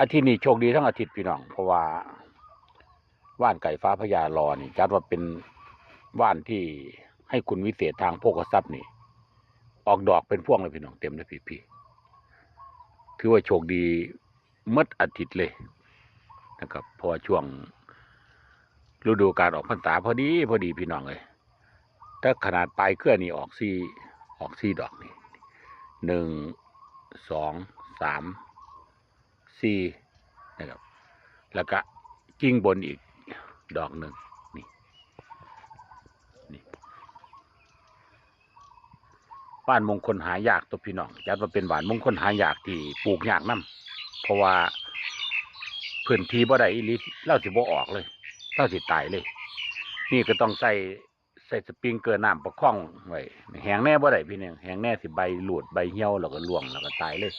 อาทิตย์นี้โชคดีทั้งอาทิตย์พี่น้อง เพราะว่าว่านไก่ฟ้าพญารอนี่จัดว่าเป็นว่านที่ให้คุณวิเศษทางโภคทรัพย์นี่ ออกดอกเป็นพวงเลยพี่น้องเต็มเลยพี่พี่ถือว่าโชคดีเมื่ออาทิตย์เลยนะครับพอช่วงฤดูการออกพรรษาพอดีพอดีพี่น้องเลยถ้าขนาดปลายเครื่อนี่ออกซี่ออกซี่ดอกนี่หนึ่งสองสาม สี่นะครับ แล้วก็กิ่งบนอีกดอกหนึ่งนี่นี่บ้านมงคลหายากตัวพี่น้องจัดว่าเป็นบ้านมงคลหายากที่ปลูกยากนํเพราะว่าพื้นที่บ่ได้อีลิเล่าสิบ่ออกเลยเล่าสิตายเลย นี่ก็ต้องใส่ใส่สปริงเกอร์น้ำประคองไว้แหงแน่บ่ได้พี่เนี่ยแหงแน่สิใบหลุดใบเหี่ยวแล้วก็ร่วงแล้วก็ตายเลย